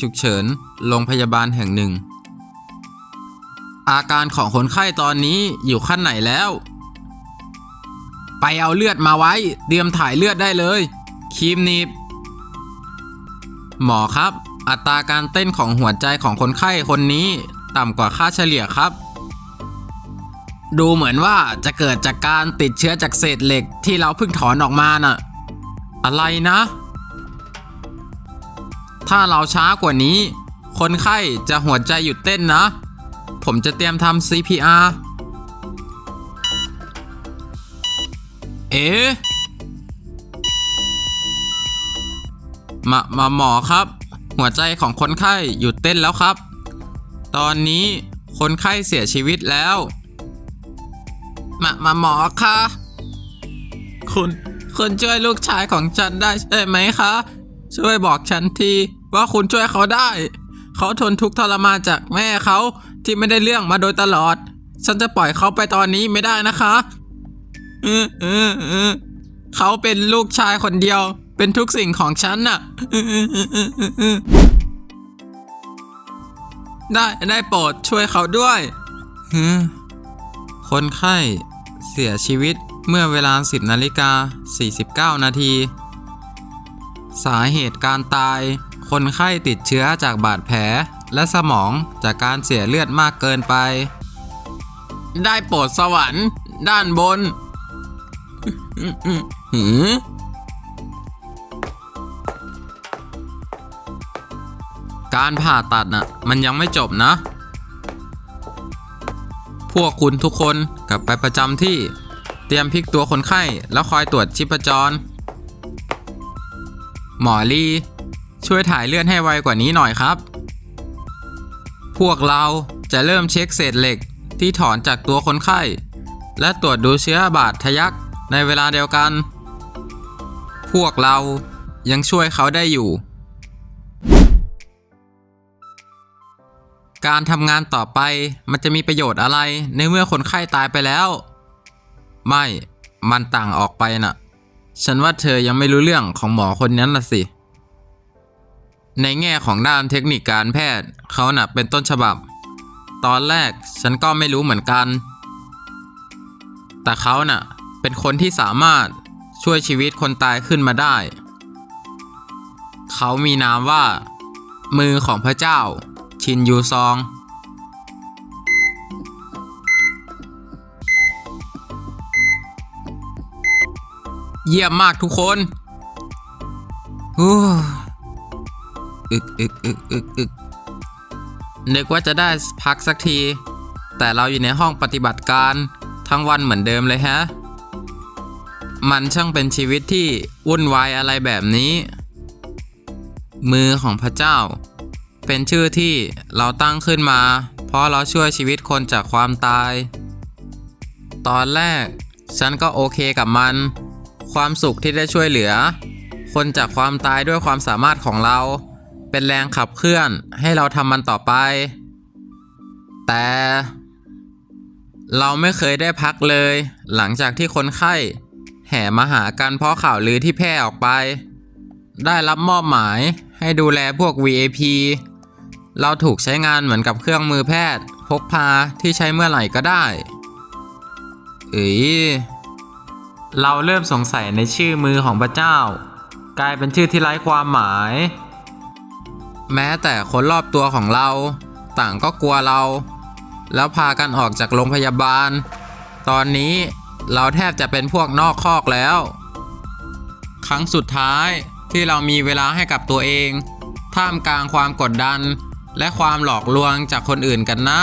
ฉุกเฉินโรงพยาบาลแห่งหนึ่ง อาการของคนไข้ตอนนี้อยู่ขั้นไหนแล้ว ไปเอาเลือดมาไว้ เตรียมถ่ายเลือดได้เลยครีมนีบหมอครับ อัตราการเต้นของหัวใจของคนไข้คนนี้ต่ำกว่าค่าเฉลี่ยครับ ดูเหมือนว่าจะเกิดจากการติดเชื้อจากเศษเหล็กที่เราเพิ่งถอนออกมาน่ะ อะไรนะ ถ้าเราช้ากว่านี้ คนไข้จะหัวใจหยุดเต้นนะ ผมจะเตรียมทำ CPR เอ๊ะมามาหมอครับ หัวใจของคนไข้หยุดเต้นแล้วครับ ตอนนี้คนไข้เสียชีวิตแล้ว มามาหมอคะคุณคุณช่วยลูกชายของฉันได้ใช่ไหมคะ ช่วยบอกฉันที ว่าคุณช่วยเขาได้ เขาทนทุกข์ทรมานจากแม่เขาที่ไม่ได้เรื่องมาโดยตลอด ฉันจะปล่อยเขาไปตอนนี้ไม่ได้นะคะเออเออเออเขาเป็นลูกชายคนเดียว เป็นทุกสิ่งของฉันน่ะได้ได้โปรดช่วยเขาด้วยคนไข้เสียชีวิตเมื่อเวลา 10นาฬิกา49 นาที สาเหตุการตาย คนไข้ติดเชื้อจากบาดแผล และสมองจากการเสียเลือดมากเกินไป ได้โปรดสวรรค์ ด้านบนหือการผ่าตัดน่ะมันยังไม่จบนะ พวกคุณทุกคนกลับไปประจำที่เตรียมพลิกตัวคนไข้แล้วคอยตรวจชีพจร หมอลี ช่วยถ่ายเลื่อดให้ไวกว่านี้หน่อยครับ พวกเราจะเริ่มเช็คเศษเหล็กที่ถอนจากตัวคนไข้ และตรวจดูเชื้อบาดทะยักในเวลาเดียวกัน พวกเรายังช่วยเขาได้อยู่ การทำงานต่อไปมันจะมีประโยชน์อะไรในเมื่อคนไข้ตายไปแล้ว ไม่ มันต่างออกไปน่ะ ฉันว่าเธอยังไม่รู้เรื่องของหมอคนนั้นน่ะสิ ในแง่ของด้านเทคนิคการแพทย์เขาหน่ะเป็นต้นฉบับ ตอนแรกฉันก็ไม่รู้เหมือนกัน แต่เขาน่ะเป็นคนที่สามารถช่วยชีวิตคนตายขึ้นมาได้ เขามีนามว่า มือของพระเจ้า ชินยูซอง เยี่ยมมากทุกคนฮู้ อึกอึกอึกอึกอึกนึกว่าจะได้พักสักที แต่เราอยู่ในห้องปฏิบัติการทั้งวันเหมือนเดิมเลยฮะ มันช่างเป็นชีวิตที่วุ่นวายอะไรแบบนี้ มือของพระเจ้า เป็นชื่อที่เราตั้งขึ้นมา เพราะเราช่วยชีวิตคนจากความตาย ตอนแรก ฉันก็โอเคกับมัน ความสุขที่ได้ช่วยเหลือ คนจากความตายด้วยความสามารถของเรา เป็นแรงขับเคลื่อนให้เราทำมันต่อไป แต่ เราไม่เคยได้พักเลย หลังจากที่คนไข้แห่มาหากันเพราะข่าวลือที่แพร่ออกไป ได้รับมอบหมายให้ดูแลพวก VAP เราถูกใช้งานเหมือนกับเครื่องมือแพทย์ พกพาที่ใช้เมื่อไหร่ก็ได้ เอ๋ยเราเริ่มสงสัยในชื่อมือของพระเจ้า กลายเป็นชื่อที่ไร้ความหมาย แม้แต่คนรอบตัวของเรา ต่างก็กลัวเรา แล้วพากันออกจากโรงพยาบาล ตอนนี้เราแทบจะเป็นพวกนอกคอกแล้ว ครั้งสุดท้ายที่เรามีเวลาให้กับตัวเอง ท่ามกลางความกดดัน และความหลอกลวงจากคนอื่นกันนะ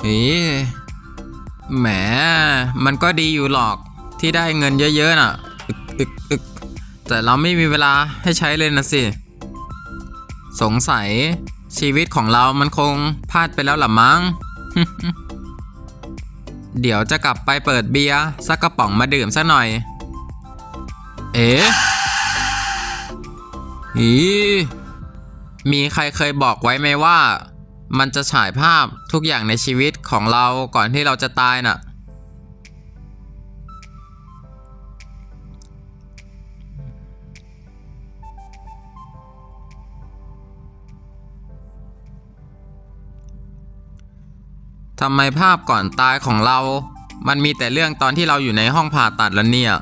เฮ้ยแหม มันก็ดีอยู่หรอกที่ได้เงินเยอะๆน่ะ แต่เราไม่มีเวลาให้ใช้เลยนะสิ สงสัยชีวิตของเรามันคงพลาดไปแล้วหล่ะมั้ง เดี๋ยวจะกลับไปเปิดเบียร์สักกระป๋องมาดื่มซะหน่อย เอ๊ะอีมีใครเคยบอกไว้ไหมว่า มันจะฉายภาพทุกอย่างในชีวิตของเราก่อนที่เราจะตายน่ะ ทำไมภาพก่อนตายของเรา มันมีแต่เรื่องตอนที่เราอยู่ในห้องผ่าตัดแล้วเนี่ย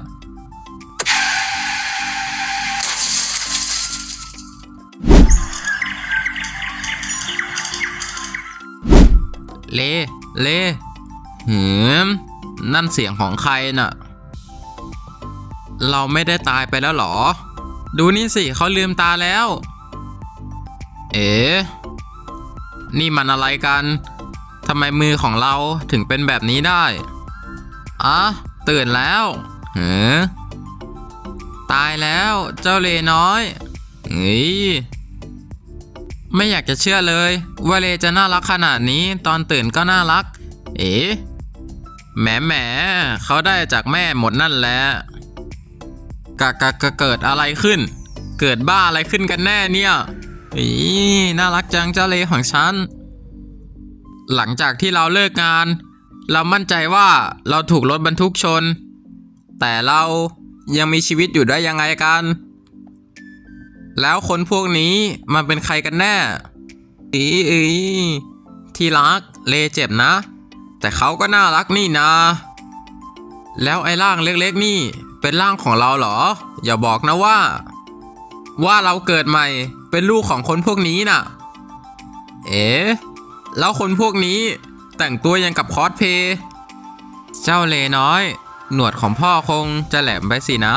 เลเลหืม นั่นเสียงของใครน่ะ เราไม่ได้ตายไปแล้วหรอ ดูนี่สิเขาลืมตาแล้ว เอ๋ นี่มันอะไรกัน ทำไมมือของเราถึงเป็นแบบนี้ได้อะตื่นแล้วเหือตายแล้วเจ้าเลน้อยเฮ้ยไม่อยากจะเชื่อเลยว่าเลจะน่ารักขนาดนี้ตอนตื่นก็น่ารัก เอ๋แหมแหมเขาได้จากแม่หมดนั่นแหละกะกะกะเกิดอะไรขึ้น เกิดบ้าอะไรขึ้นกันแน่เนี่ยอีน่ารักจังเจ้าเลของฉัน หลังจากที่เราเลิกงาน เรามั่นใจว่าเราถูกรถบรรทุกชน แต่เรายังมีชีวิตอยู่ได้ยังไงกัน แล้วคนพวกนี้มันเป็นใครกันแน่อีอีที่รักเลเจ็บนะ แต่เขาก็น่ารักนี่นะ แล้วไอ้ร่างเล็กๆนี่เป็นร่างของเราเหรอ อย่าบอกนะว่า ว่าเราเกิดใหม่เป็นลูกของคนพวกนี้น่ะ เอ๋ แล้วคนพวกนี้แต่งตัวยังกับคอสเพย์เจ้าเลน้อย หนวดของพ่อคงจะแหลมไปสินะ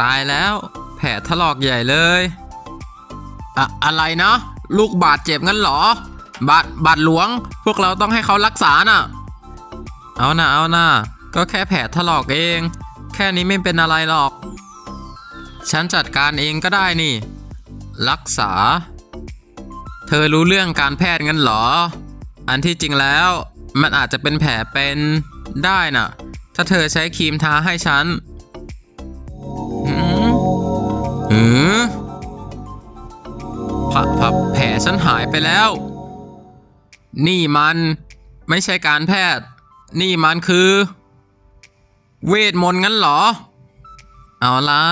ตายแล้วแผลถลอกใหญ่เลยอะอะไรนะ ลูกบาดเจ็บงั้นหรอ บาดบาดหลวง พวกเราต้องให้เขารักษาน่ะ เอานะเอานะก็แค่แผลถลอกเอง แค่นี้ไม่เป็นอะไรหรอก ฉันจัดการเองก็ได้นี่ รักษา เธอรู้เรื่องการแพทย์งั้นหรอ อันที่จริงแล้วมันอาจจะเป็นแผลเป็นได้น่ะ ถ้าเธอใช้ครีมทาให้ฉันหืมหือผับผับแผลฉันหายไปแล้ว นี่มันไม่ใช่การแพทย์ นี่มันคือ เวทมนต์งั้นหรอ เอาละ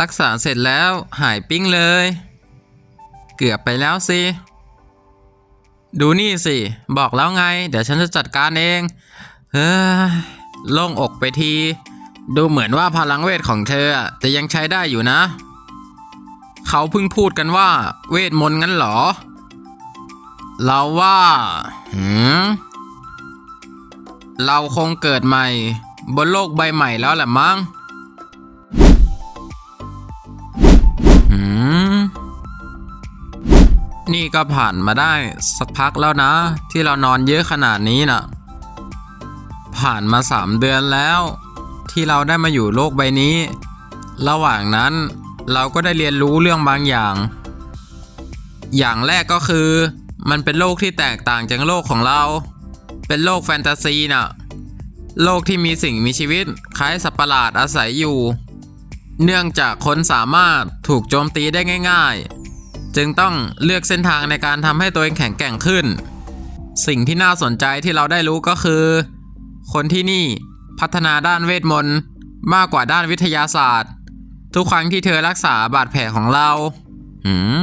รักษาเสร็จแล้วหายปิ้งเลย เกือบไปแล้วสิ ดูนี่สิ บอกแล้วไง เดี๋ยวฉันจะจัดการเอง เฮ้ยโล่งอกไปที ดูเหมือนว่าพลังเวทของเธอจะยังใช้ได้อยู่นะ เขาเพิ่งพูดกันว่า เวทมนต์งั้นเหรอ เราว่าหืมเราคงเกิดใหม่ บนโลกใบใหม่แล้วแหละมั้ง นี่ก็ผ่านมาได้สักพักแล้วนะ ที่เรานอนเยอะขนาดนี้น่ะ ผ่านมาสามเดือนแล้ว ที่เราได้มาอยู่โลกใบนี้ ระหว่างนั้นเราก็ได้เรียนรู้เรื่องบางอย่าง อย่างแรกก็คือ มันเป็นโลกที่แตกต่างจากโลกของเรา เป็นโลกแฟนตาซีน่ะ โลกที่มีสิ่งมีชีวิต คล้ายสัตว์ประหลาดอาศัยอยู่ เนื่องจากคนสามารถถูกโจมตีได้ง่าย ๆ จึงต้องเลือกเส้นทางในการทำให้ตัวเองแข็งแกร่งขึ้น สิ่งที่น่าสนใจที่เราได้รู้ก็คือ คนที่นี่พัฒนาด้านเวทมนต์มากกว่าด้านวิทยาศาสตร์ ทุกครั้งที่เธอรักษาบาดแผลของเราหืม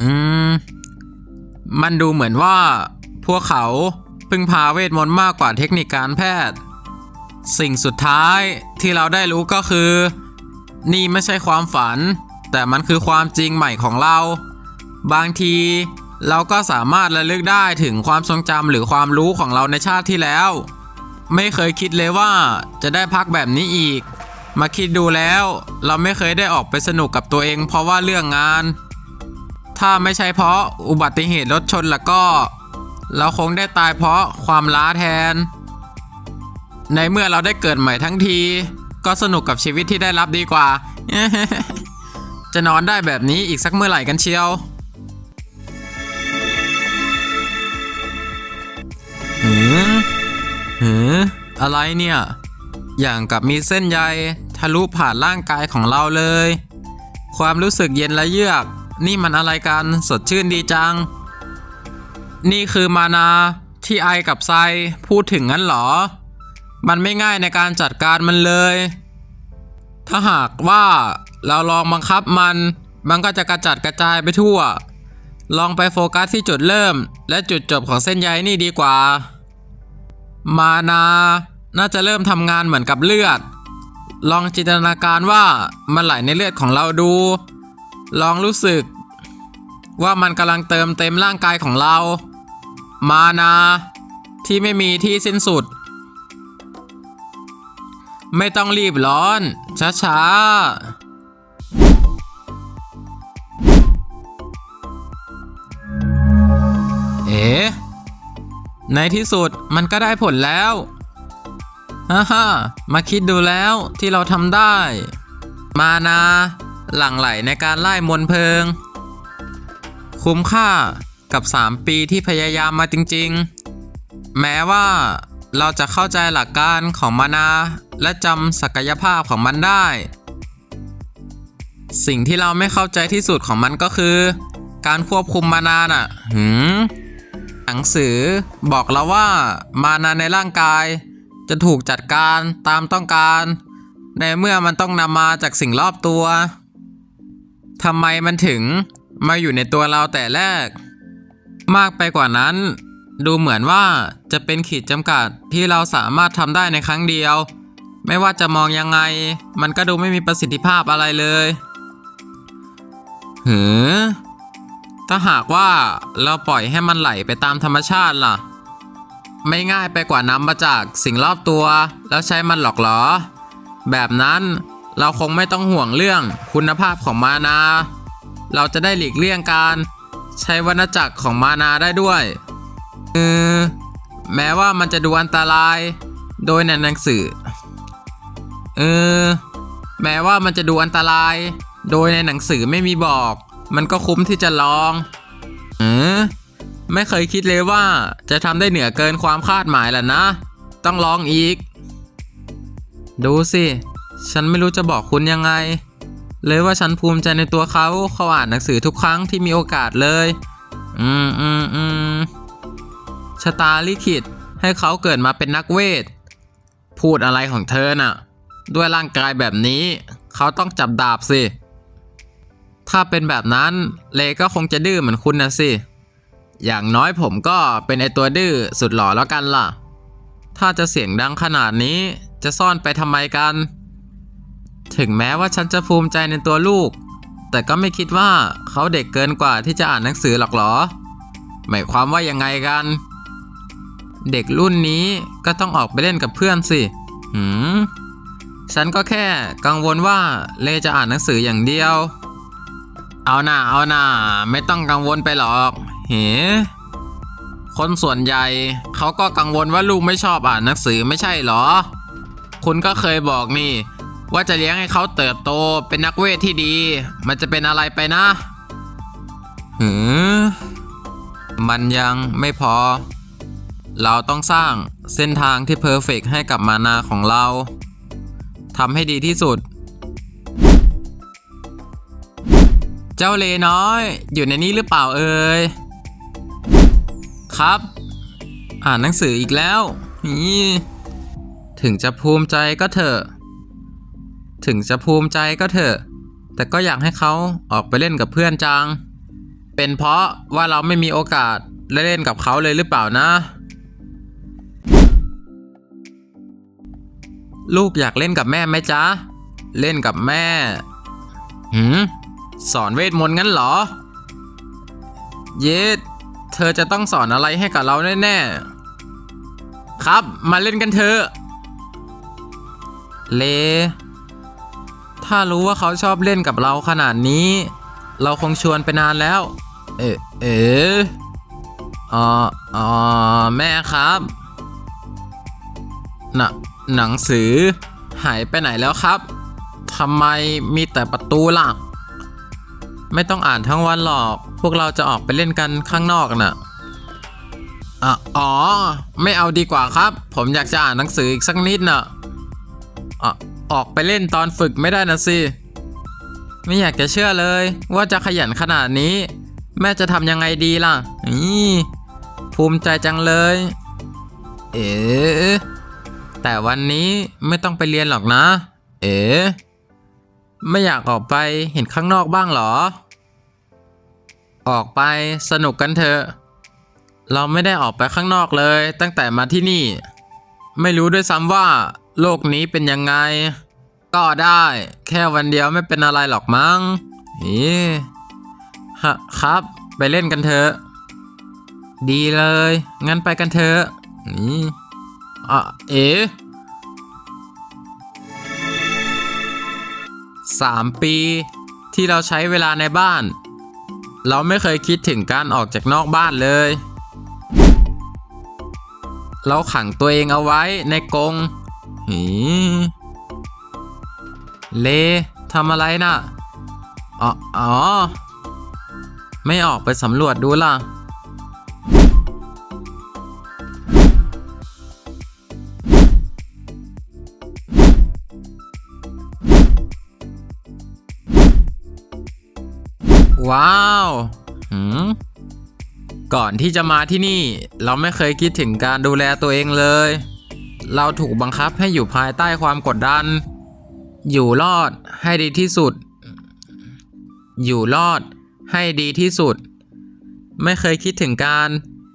อืม มันดูเหมือนว่าพวกเขาพึ่งพาเวทมนต์มากกว่าเทคนิคการแพทย์ สิ่งสุดท้ายที่เราได้รู้ก็คือ นี่ไม่ใช่ความฝัน แต่มันคือความจริงใหม่ของเรา บางทีเราก็สามารถระลึกได้ถึงความทรงจำหรือความรู้ของเราในชาติที่แล้ว ไม่เคยคิดเลยว่าจะได้พักแบบนี้อีก มาคิดดูแล้วเราไม่เคยได้ออกไปสนุกกับตัวเอง เพราะว่าเรื่องงาน ถ้าไม่ใช่เพราะอุบัติเหตุรถชนแล้วก็ เราคงได้ตายเพราะความล้าแทน ในเมื่อเราได้เกิดใหม่ทั้งที ก็สนุกกับชีวิตที่ได้รับดีกว่า จะนอนได้แบบนี้อีกสักเมื่อไหร่กันเชียว หือหืออะไรเนี่ย อย่างกับมีเส้นใยทะลุผ่านร่างกายของเราเลย ความรู้สึกเย็นและเยือก นี่มันอะไรกัน สดชื่นดีจัง นี่คือมานาที่ไอกับไซพูดถึงงั้นหรอ มันไม่ง่ายในการจัดการมันเลย ถ้าหากว่า เราลองบังคับมัน มันก็จะกระจัดกระจายไปทั่ว ลองไปโฟกัสที่จุดเริ่ม และจุดจบของเส้นใยนี่ดีกว่า มานา น่าจะเริ่มทำงานเหมือนกับเลือด ลองจินตนาการว่ามันไหลในเลือดของเราดู ลองรู้สึก ว่ามันกำลังเติมเต็มร่างกายของเรา มานา ที่ไม่มีที่สิ้นสุดไม่ต้องรีบร้อน ช้าๆ ในที่สุดมันก็ได้ผลแล้วฮ่าฮ่ามาคิดดูแล้วที่เราทำได้ มานา หลั่งไหลในการไล่มนต์เพลิง คุ้มค่ากับ 3 ปีที่พยายามมาจริง ๆ แม้ว่าเราจะเข้าใจหลักการของมานา และจำศักยภาพของมันได้ สิ่งที่เราไม่เข้าใจที่สุดของมันก็คือ การควบคุมมานาน่ะ หืม หนังสือบอกเราว่ามานาในร่างกาย จะถูกจัดการตามต้องการ ในเมื่อมันต้องนำมาจากสิ่งรอบตัวทำไมมันถึงมาอยู่ในตัวเราแต่แรก มากไปกว่านั้น ดูเหมือนว่าจะเป็นขีดจำกัดที่เราสามารถทำได้ในครั้งเดียว ไม่ว่าจะมองยังไง มันก็ดูไม่มีประสิทธิภาพอะไรเลย หือ ถ้าหากว่าเราปล่อยให้มันไหลไปตามธรรมชาติล่ะ ไม่ง่ายไปกว่านำมาจากสิ่งรอบตัว แล้วใช้มันหลอกหรอ แบบนั้นเราคงไม่ต้องห่วงเรื่องคุณภาพของมานา เราจะได้หลีกเลี่ยงการใช้วัณจักรของมานาได้ด้วยเออแม้ว่ามันจะดูอันตราย โดยในหนังสือเออแม้ว่ามันจะดูอันตราย โดยในหนังสือไม่มีบอก มันก็คุ้มที่จะลองเออไม่เคยคิดเลยว่าจะทำได้เหนือเกินความคาดหมายแหละนะ ต้องลองอีก ดูสิ ฉันไม่รู้จะบอกคุณยังไง เลยว่าฉันภูมิใจในตัวเขาเขาอ่านหนังสือทุกครั้งที่มีโอกาสเลย อืมอืมอืมชะตาลิขิตให้เขาเกิดมาเป็นนักเวท พูดอะไรของเธอน่ะ ด้วยร่างกายแบบนี้ เขาต้องจับดาบสิ ถ้าเป็นแบบนั้นเลก็คงจะดื้อเหมือนคุณนะสิ อย่างน้อยผมก็เป็นไอตัวดื้อสุดหล่อแล้วกันล่ะ ถ้าจะเสียงดังขนาดนี้จะซ่อนไปทำไมกัน ถึงแม้ว่าฉันจะภูมิใจในตัวลูก แต่ก็ไม่คิดว่าเขาเด็กเกินกว่าที่จะอ่านหนังสือหรอกหรอ หมายความว่ายังไงกัน เด็กรุ่นนี้ก็ต้องออกไปเล่นกับเพื่อนสิ หืม ฉันก็แค่กังวลว่าเลจะอ่านหนังสืออย่างเดียว เอาหน่าเอาหน่าไม่ต้องกังวลไปหรอกเฮ้คนส่วนใหญ่เขาก็กังวลว่าลูกไม่ชอบอ่านหนังสือไม่ใช่หรอ คุณก็เคยบอกนี่ ว่าจะเลี้ยงให้เขาเติบโตเป็นนักเวทที่ดี มันจะเป็นอะไรไปนะหือมันยังไม่พอ เราต้องสร้างเส้นทางที่เพอร์เฟกให้กับมานาของเราทำให้ดีที่สุด เจ้าเลน้อย อยู่ในนี้หรือเปล่าเอ่ยครับ อ่านหนังสืออีกแล้วนี่ถึงจะภูมิใจก็เถอะ ถึงจะภูมิใจก็เถอะ แต่ก็อยากให้เขาออกไปเล่นกับเพื่อนจัง เป็นเพราะว่าเราไม่มีโอกาสได้เล่นกับเขาเลยหรือเปล่านะ ลูกอยากเล่นกับแม่ไหมจ๊ะ เล่นกับแม่หืม สอนเวทมนต์งั้นเหรอ เยดเธอจะต้องสอนอะไรให้กับเราแน่ๆ ครับ มาเล่นกันเถอะ เล ถ้ารู้ว่าเขาชอบเล่นกับเราขนาดนี้ เราคงชวนไปนานแล้ว เออเอออ๋ออ๋อแม่ครับน่ะหนังสือหายไปไหนแล้วครับทำไมมีแต่ประตูล่ะ ไม่ต้องอ่านทั้งวันหรอก พวกเราจะออกไปเล่นกันข้างนอกน่ะอะอ๋อ ไม่เอาดีกว่าครับ ผมอยากจะอ่านหนังสืออีกสักนิดน่ะอะออกไปเล่นตอนฝึกไม่ได้นะสิ ไม่อยากจะเชื่อเลย ว่าจะขยันขนาดนี้ แม่จะทำยังไงดีล่ะนี่ภูมิใจจังเลย เอ๋แต่วันนี้ไม่ต้องไปเรียนหรอกนะ เอ๋ ไม่อยากออกไปเห็นข้างนอกบ้างหรอ ออกไปสนุกกันเถอะ เราไม่ได้ออกไปข้างนอกเลยตั้งแต่มาที่นี่ ไม่รู้ด้วยซ้ำว่า โลกนี้เป็นยังไง ก็ได้ แค่วันเดียวไม่เป็นอะไรหรอกมั้งเอ๊ะฮะครับ ไปเล่นกันเถอะ ดีเลย งั้นไปกันเถอะนี่อะเอ๋ สามปี ที่เราใช้เวลาในบ้าน เราไม่เคยคิดถึงการออกจากนอกบ้านเลย เราขังตัวเองเอาไว้ในกรงหีเลทำอะไรนะ่ะอ๋ออ๋อไม่ออกไปสำรวจดูล่ะ ว้าวหืมก่อนที่จะมาที่นี่ เราไม่เคยคิดถึงการดูแลตัวเองเลย เราถูกบังคับให้อยู่ภายใต้ความกดดัน อยู่รอดให้ดีที่สุด อยู่รอดให้ดีที่สุด ไม่เคยคิดถึงการ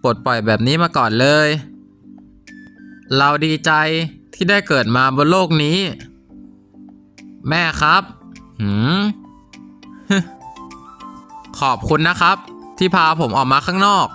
ปลดปล่อยแบบนี้มาก่อนเลย เราดีใจที่ได้เกิดมาบนโลกนี้ แม่ครับ หืม ขอบคุณนะครับ ที่พาผมออกมาข้างนอก